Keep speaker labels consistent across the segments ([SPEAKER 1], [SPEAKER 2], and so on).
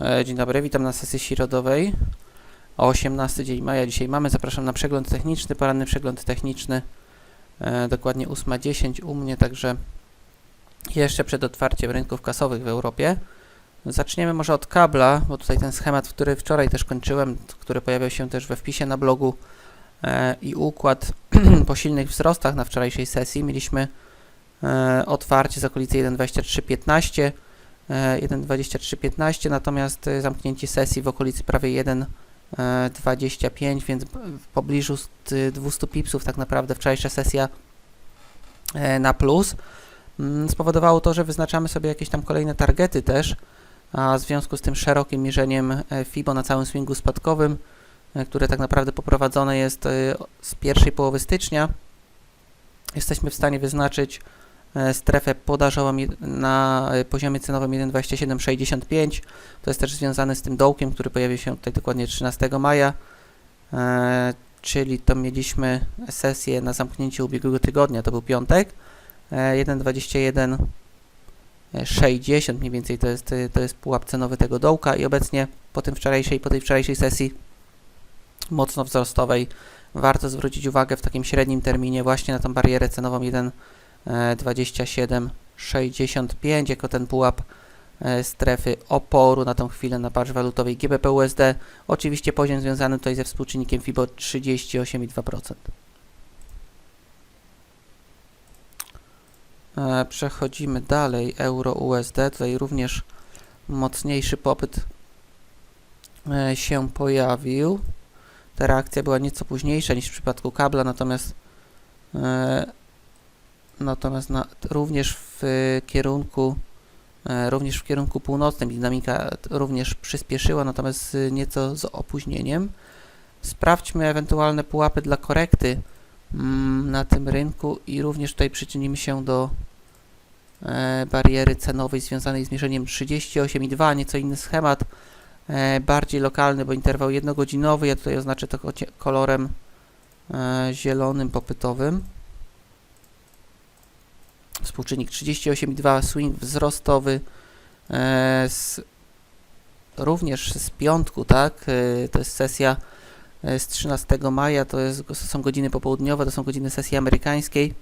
[SPEAKER 1] E, Dzień dobry, witam na sesji środowej o 18 dzień maja. Dzisiaj mamy, zapraszam na przegląd techniczny, poranny przegląd techniczny, e, dokładnie 8.10 u mnie, także jeszcze przed otwarciem rynków kasowych w Europie. Zaczniemy może od kabla, bo tutaj ten schemat, który wczoraj też kończyłem, który pojawiał się też we wpisie na blogu e, i układ po silnych wzrostach na wczorajszej sesji. Mieliśmy e, otwarcie z okolicy 1.2315, e, 1.2315, natomiast e, zamknięcie sesji w okolicy prawie 1.25, więc w pobliżu st- 200 pipsów tak naprawdę wczorajsza sesja e, na plus. Mm, Spowodowało to, że wyznaczamy sobie jakieś tam kolejne targety też, a w związku z tym szerokim mierzeniem e, FIBO na całym swingu spadkowym, e, które tak naprawdę poprowadzone jest e, z pierwszej połowy stycznia, jesteśmy w stanie wyznaczyć e, strefę podażową na e, poziomie cenowym 1,2765. To jest też związane z tym dołkiem, który pojawił się tutaj dokładnie 13 maja, e, czyli to mieliśmy sesję na zamknięciu ubiegłego tygodnia, to był piątek, e, 1,2160 mniej więcej to jest, e, to jest pułap cenowy tego dołka. I obecnie po tym wczorajszej, po tej wczorajszej sesji mocno wzrostowej. Warto zwrócić uwagę w takim średnim terminie właśnie na tą barierę cenową 1,2765 jako ten pułap e, strefy oporu na tą chwilę na parze walutowej GBP USD. Oczywiście poziom związany tutaj ze współczynnikiem FIBO 38,2%. E, Przechodzimy dalej. Euro USD. Tutaj również mocniejszy popyt e, się pojawił. Ta reakcja była nieco późniejsza niż w przypadku kabla, natomiast e, natomiast na, również w kierunku e, również w kierunku północnym dynamika również przyspieszyła, natomiast nieco z opóźnieniem. Sprawdźmy ewentualne pułapy dla korekty mm, na tym rynku i również tutaj przyczynimy się do e, bariery cenowej związanej z mierzeniem 38,2, nieco inny schemat, e, bardziej lokalny, bo interwał jednogodzinowy, ja tutaj oznaczę to kolorem zielonym popytowym. Współczynnik 38,2, swing wzrostowy, e, z, również z piątku, tak, e, to jest sesja e, z 13 maja, to, jest, to są godziny popołudniowe, to są godziny sesji amerykańskiej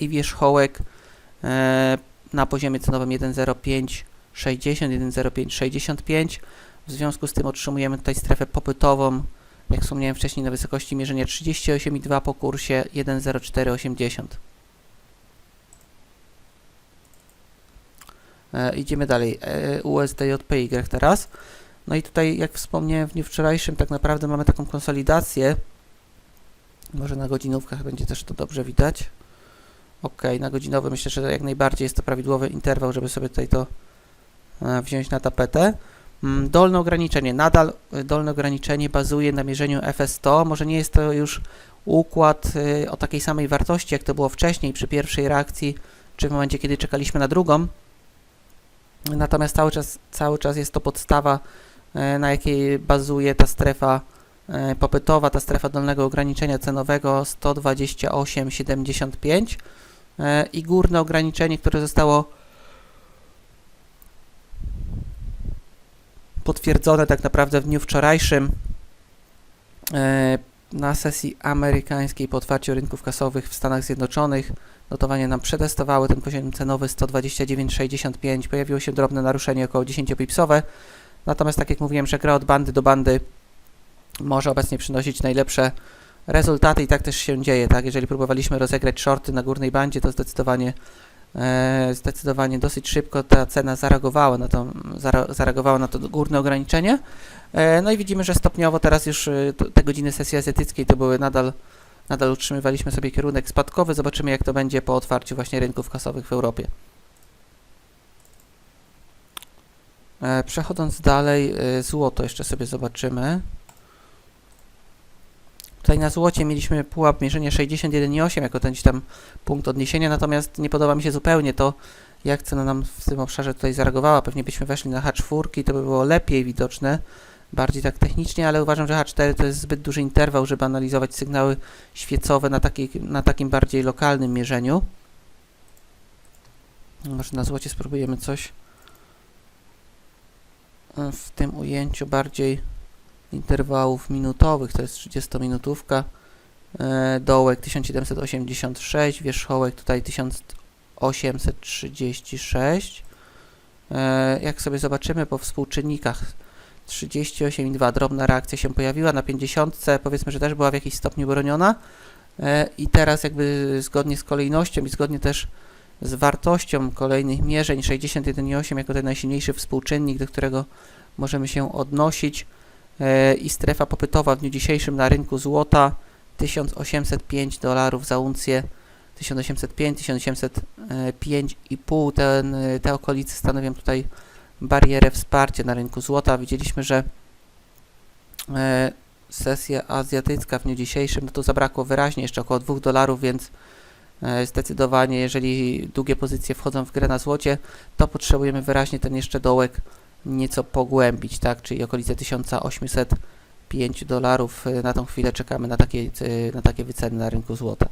[SPEAKER 1] i wierzchołek na poziomie cenowym 1,0560, 1,0565. W związku z tym otrzymujemy tutaj strefę popytową, jak wspomniałem wcześniej, na wysokości mierzenia 38,2 po kursie 1,0480. E, idziemy dalej. E, USDJPY teraz. No i tutaj, jak wspomniałem w dniu wczorajszym, tak naprawdę mamy taką konsolidację. Może na godzinówkach będzie też to dobrze widać. Ok, na godzinowy myślę, że jak najbardziej jest to prawidłowy interwał, żeby sobie tutaj to e, wziąć na tapetę. Mm, Dolne ograniczenie. Nadal dolne ograniczenie bazuje na mierzeniu FS100. Może nie jest to już układ o takiej samej wartości, jak to było wcześniej przy pierwszej reakcji, czy w momencie, kiedy czekaliśmy na drugą. Natomiast cały czas, cały czas jest to podstawa, e, na jakiej bazuje ta strefa e, popytowa, ta strefa dolnego ograniczenia cenowego 128,75 e, i górne ograniczenie, które zostało potwierdzone tak naprawdę w dniu wczorajszym na sesji amerykańskiej po otwarciu rynków kasowych w Stanach Zjednoczonych. Notowania nam przetestowały ten poziom cenowy 129,65. Pojawiło się drobne naruszenie około 10-pipsowe. Natomiast tak jak mówiłem, że gra od bandy do bandy może obecnie przynosić najlepsze rezultaty i tak też się dzieje. Tak? Jeżeli próbowaliśmy rozegrać shorty na górnej bandzie, to zdecydowanie e, zdecydowanie dosyć szybko ta cena zareagowała na to, zareagowała na to górne ograniczenie. E, no i widzimy, że stopniowo teraz już e, te godziny sesji azjatyckiej to były nadal Nadal utrzymywaliśmy sobie kierunek spadkowy. Zobaczymy, jak to będzie po otwarciu właśnie rynków kasowych w Europie. E, Przechodząc dalej, złoto jeszcze sobie zobaczymy. Tutaj na złocie mieliśmy pułap mierzenia 61,8 jako ten tam punkt odniesienia, natomiast nie podoba mi się zupełnie to, jak cena nam w tym obszarze tutaj zareagowała. Pewnie byśmy weszli na H4, to by było lepiej widoczne, bardziej tak technicznie, ale uważam, że H4 to jest zbyt duży interwał, żeby analizować sygnały świecowe na, takiej, na takim bardziej lokalnym mierzeniu. Może na złocie spróbujemy coś w tym ujęciu bardziej interwałów minutowych, to jest 30-minutówka. E, Dołek 1786, wierzchołek tutaj 1836. E, Jak sobie zobaczymy po współczynnikach 38,2 drobna reakcja się pojawiła na 50, powiedzmy, że też była w jakimś stopniu broniona. E, I teraz jakby zgodnie z kolejnością i zgodnie też z wartością kolejnych mierzeń 61,8 jako ten najsilniejszy współczynnik, do którego możemy się odnosić. E, i strefa popytowa w dniu dzisiejszym na rynku złota 1805 dolarów za uncję. 1805, 1805,5 ten, te okolice stanowią tutaj barierę wsparcia na rynku złota. Widzieliśmy, że e, sesja azjatycka w dniu dzisiejszym, no to zabrakło wyraźnie jeszcze około 2 dolarów, więc e, zdecydowanie jeżeli długie pozycje wchodzą w grę na złocie, to potrzebujemy wyraźnie ten jeszcze dołek nieco pogłębić, tak, czyli okolice 1805 dolarów. E, Na tą chwilę czekamy na takie, na takie wyceny na rynku złota.